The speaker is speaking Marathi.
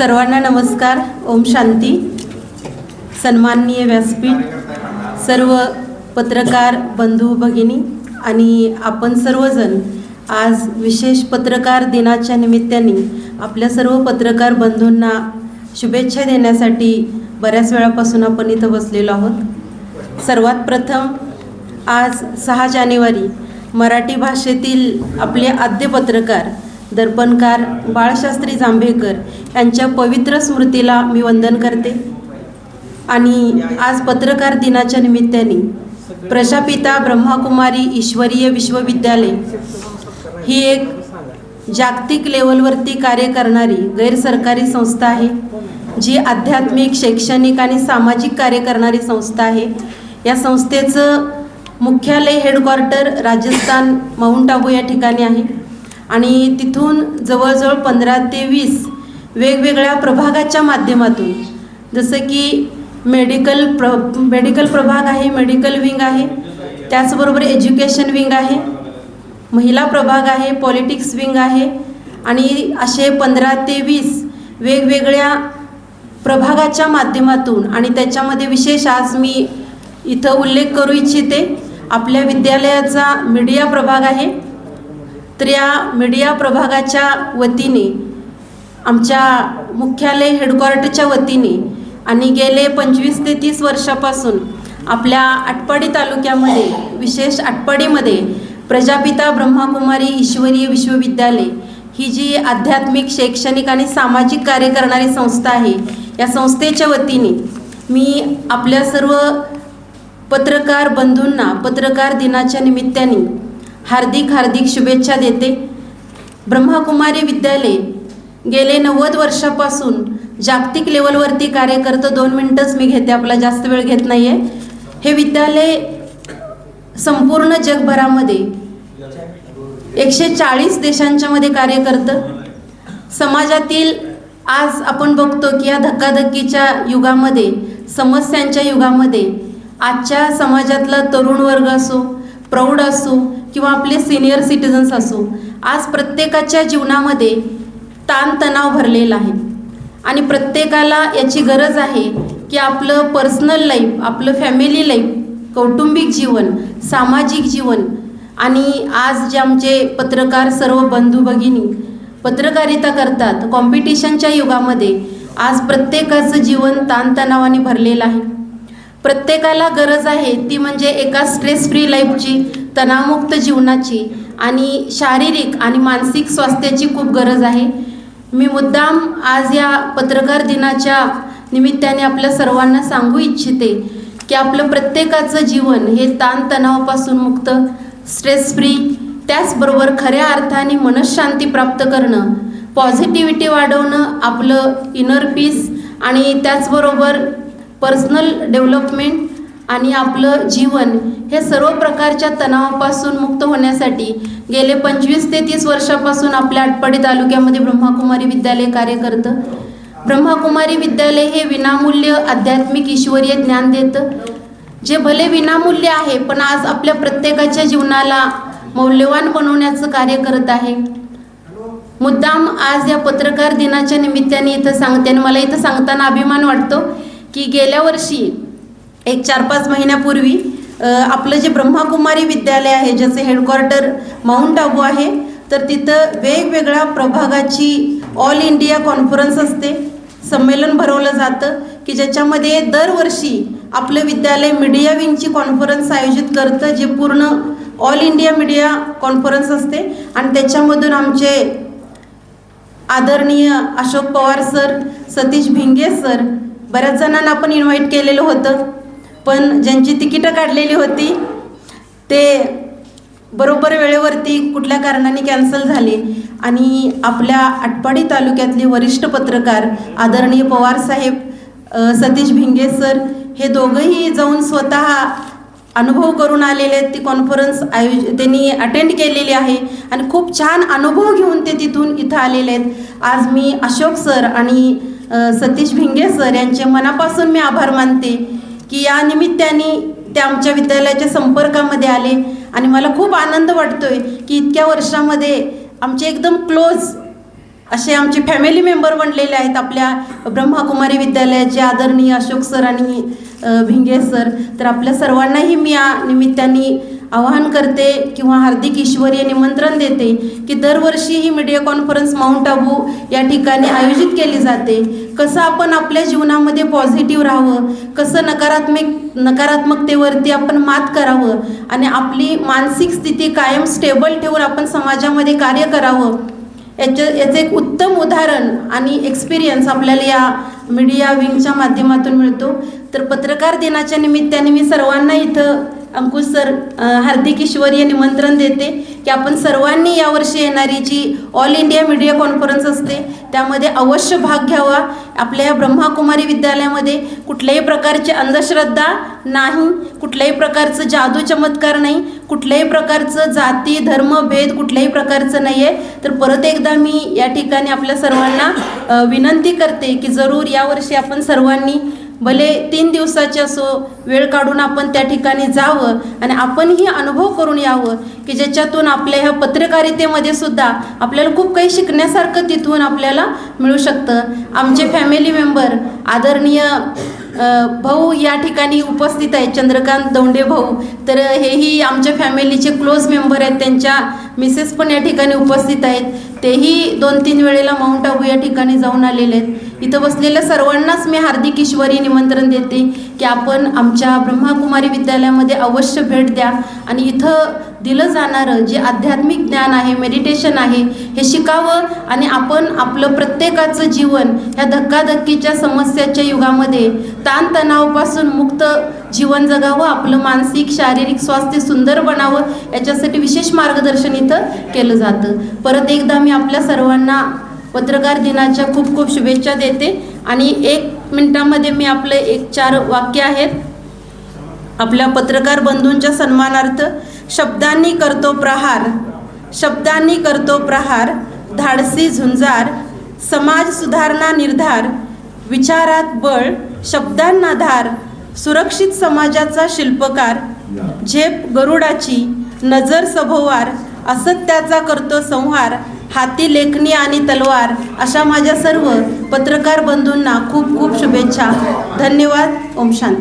सर्वांना नमस्कार. ओम शांती. सन्माननीय व्यासपीठ सर्व पत्रकार बंधू भगिनी आणि आपण सर्वजण आज विशेष पत्रकार दिनाच्या निमित्ताने आपल्या सर्व पत्रकार बंधूंना शुभेच्छा देण्यासाठी बऱ्याच वेळापासून आपण इथं बसलेलो आहोत. सर्वात प्रथम आज सहा जानेवारी मराठी भाषेतील आपले आद्य पत्रकार दर्पणकार बाळशास्त्री जांभेकर यांच्या पवित्र स्मृतीला मी वंदन करते. आणि आज पत्रकार दिनाच्या निमित्ताने प्रजापिता ब्रह्माकुमारी ईश्वरीय विश्वविद्यालय ही एक जागतिक लेवलवरती कार्य करणारी गैरसरकारी संस्था आहे जी आध्यात्मिक शैक्षणिक आणि सामाजिक कार्य करणारी संस्था आहे. या संस्थेचं मुख्यालय हेडक्वार्टर राजस्थान माउंट आबू या ठिकाणी आहे. आणि तिथून जवळजवळ पंधरा ते वीस वेगवेगळ्या प्रभागाच्या माध्यमातून जसं की मेडिकल प्र मेडिकल प्रभाग आहे मेडिकल विंग आहे त्याचबरोबर एज्युकेशन विंग आहे महिला प्रभाग आहे पॉलिटिक्स विंग आहे आणि असे पंधरा ते वीस वेगवेगळ्या प्रभागाच्या माध्यमातून आणि त्याच्यामध्ये विशेष आज मी इथं उल्लेख करू इच्छिते आपल्या विद्यालयाचा मीडिया प्रभाग आहे तर या मीडिया प्रभागाच्या वतीने आमच्या मुख्यालय हेडक्वार्टरच्या वतीने आणि गेले पंचवीस ते तीस वर्षापासून आपल्या आटपाडी तालुक्यामध्ये विशेष आटपाडीमध्ये प्रजापिता ब्रह्माकुमारी ईश्वरीय विश्वविद्यालय ही जी आध्यात्मिक शैक्षणिक आणि सामाजिक कार्य करणारी संस्था आहे या संस्थेच्या वतीने मी आपल्या सर्व पत्रकार बंधूंना पत्रकार दिनाच्या निमित्ताने हार्दिक हार्दिक शुभेच्छा देते. ब्रह्माकुमारी विद्यालय गेले नव्वद वर्षापासून जागतिक लेवलवरती कार्य करतं. दोन मिनटंच मी घेते आपला जास्त वेळ घेत नाही आहे हे विद्यालय संपूर्ण जगभरामध्ये एकशे चाळीस देशांच्यामध्ये कार्य करतं. समाजातील आज आपण बघतो की या धक्काधक्कीच्या युगामध्ये समस्यांच्या युगामध्ये आजच्या समाजातला तरुण वर्ग असो प्रौढ असो किंवा आपले सिनियर सिटीजन्स असो आज प्रत्येकाच्या जीवनामध्ये ताणतणाव भरलेला आहे. आणि प्रत्येकाला याची गरज आहे की आपलं पर्सनल लाईफ आपलं फॅमिली लाईफ कौटुंबिक जीवन सामाजिक जीवन आणि आज जे आमचे पत्रकार सर्व बंधू भगिनी पत्रकारिता करतात कॉम्पिटिशनच्या युगामध्ये आज प्रत्येकाचं जीवन ताणतणावाने भरलेलं आहे. प्रत्येकाला गरज आहे ती म्हणजे एका स्ट्रेस फ्री लाईफची तणावमुक्त जीवनाची आणि शारीरिक आणि मानसिक स्वास्थ्याची खूप गरज आहे. मी मुद्दाम आज या पत्रकार दिनाच्या निमित्ताने आपल्या सर्वांना सांगू इच्छिते की आपलं प्रत्येकाचं जीवन हे ताणतणावापासून मुक्त स्ट्रेस फ्री त्याचबरोबर खऱ्या अर्थाने मनशांती प्राप्त करणं पॉझिटिव्हिटी वाढवणं आपलं इनर पीस आणि त्याचबरोबर पर्सनल डेव्हलपमेंट आणि आपलं जीवन हे सर्व प्रकारच्या तणावापासून मुक्त होण्यासाठी गेले पंचवीस ते तीस वर्षापासून आपल्या आटपाडी तालुक्यामध्ये ब्रह्माकुमारी विद्यालय कार्य करतं. ब्रह्माकुमारी विद्यालय हे विनामूल्य आध्यात्मिक ईश्वरीय ज्ञान देतं. जे भले विनामूल्य आहे पण आज आपल्या प्रत्येकाच्या जीवनाला मौल्यवान बनवण्याचं कार्य करत आहे. मुद्दाम आज या पत्रकार दिनाच्या निमित्ताने इथं सांगते आणि मला इथं सांगताना अभिमान वाटतो की गेल्या वर्षी एक चार पाच महिन्यापूर्वी आपलं जे ब्रह्माकुमारी विद्यालय आहे ज्याचं हेडक्वार्टर माउंट आबू आहे तर तिथं वेगवेगळ्या प्रभागाची ऑल इंडिया कॉन्फरन्स असते. संमेलन भरवलं जातं की ज्याच्यामध्ये दरवर्षी आपलं विद्यालय मीडिया विंगची कॉन्फरन्स आयोजित करतं जे पूर्ण ऑल इंडिया मीडिया कॉन्फरन्स असते. आणि त्याच्यामधून आमचे आदरणीय अशोक पवार सर सतीश भिंगे सर बऱ्याच जणांना आपण इन्व्हाइट केलेलं होतं. पण ज्यांची तिकीटं काढलेली होती ते बरोबर वेळेवरती कुठल्या कारणाने कॅन्सल झाले आणि आपल्या आटपाडी तालुक्यातले वरिष्ठ पत्रकार आदरणीय पवार साहेब सतीश भिंगे सर हे दोघंही जाऊन स्वतः अनुभव करून आलेले आहेत. ती कॉन्फरन्स आयोज त्यांनी अटेंड केलेली आहे आणि खूप छान अनुभव घेऊन ते तिथून इथं आलेले आहेत. आज मी अशोक सर आणि सतीश भिंगे सर यांचे मनापासून मी आभार मानते. की या निमित्ताने ते आमच्या विद्यालयाच्या संपर्कामध्ये आले. आणि मला खूप आनंद वाटतोय की इतक्या वर्षामध्ये आमचे एकदम क्लोज असे आमचे फॅमिली मेंबर बनलेले आहेत आपल्या ब्रह्माकुमारी विद्यालयाचे आदरणीय अशोक सर आणि भिंगे सर. तर आपल्या सर्वांनाही मी या निमित्ताने आवाहन करते किंवा हार्दिक ईश्वरीय निमंत्रण देते की दरवर्षी ही मीडिया कॉन्फरन्स माउंट आबू या ठिकाणी आयोजित केली जाते. कसं आपण आपल्या जीवनामध्ये पॉझिटिव्ह राहावं? कसं नकारात्मक नकारात्मकतेवरती आपण मात करावं? आणि आपली मानसिक स्थिती कायम स्टेबल ठेवून आपण समाजामध्ये कार्य करावं? याचं याचं एक उत्तम उदाहरण आणि एक्सपिरियन्स आपल्याला या मीडिया विंगच्या माध्यमातून मिळतो. तर पत्रकार दिनाच्या निमित्ताने मी सर्वांना इथं अंकुश सर अ, हार्दिक ईश्वरीय निमंत्रण देते की आपण सर्वांनी यावर्षी येणारी जी ऑल इंडिया मीडिया कॉन्फरन्स असते त्यामध्ये अवश्य भाग घ्यावा. आपल्या ब्रह्माकुमारी विद्यालयामध्ये कुठल्याही प्रकारची अंधश्रद्धा नाही कुठल्याही प्रकारचं जादू चमत्कार नाही कुठल्याही प्रकारचं जाती धर्म भेद कुठल्याही प्रकारचं नाही आहे तर परत एकदा मी या ठिकाणी आपल्या सर्वांना विनंती करते की जरूर यावर्षी आपण सर्वांनी भले तीन दिवसाचे असो वेळ काढून आपण त्या ठिकाणी जावं आणि आपणही अनुभव करून यावं की ज्याच्यातून आपल्या ह्या पत्रकारितेमध्ये सुद्धा आपल्याला खूप काही शिकण्यासारखं तिथून आपल्याला मिळू शकतं. आमचे फॅमिली मेंबर आदरणीय भाऊ या ठिकाणी उपस्थित आहेत चंद्रकांत दोंडे भाऊ. तर हेही आमच्या फॅमिलीचे क्लोज मेंबर आहेत. त्यांच्या मिसेस पण या ठिकाणी उपस्थित आहेत. तेही दोन तीन वेळेला माउंट आबू या ठिकाणी जाऊन आलेले आहेत. इथं बसलेल्या सर्वांनाच मी हार्दिक ईश्वरी निमंत्रण देते की आपण आमच्या ब्रह्माकुमारी विद्यालयामध्ये अवश्य भेट द्या. आणि इथं दिलं जाणारं जे आध्यात्मिक ज्ञान आहे मेडिटेशन आहे हे शिकावं आणि आपण आपलं प्रत्येकाचं जीवन ह्या धक्काधक्कीच्या समस्याच्या युगामध्ये ताणतणावापासून मुक्त जीवन जगावं आपलं मानसिक शारीरिक स्वास्थ्य सुंदर बनावं याच्यासाठी विशेष मार्गदर्शन इथं केलं जातं. परत एकदा मी आपल्या सर्वांना पत्रकार दिनाच्या खूप खूप शुभेच्छा देते आणि एक मिनिटामध्ये मी आपलं एक चार वाक्य आहेत. आपल्या पत्रकार बंधूंच्या सन्मानार्थ शब्दांनी करतो प्रहार शब्दांनी करतो प्रहार धाडसी झुंजार समाज सुधारणा निर्धार विचारात बळ शब्दांना धार सुरक्षित समाजाचा शिल्पकार झेप गरुडाची नजर सभोवार असत्याचा करतो संहार हाती लेखणी आणि तलवार अशा माझ्या सर्व पत्रकार बंधूंना खूप खूप शुभेच्छा. धन्यवाद. ओम शांत.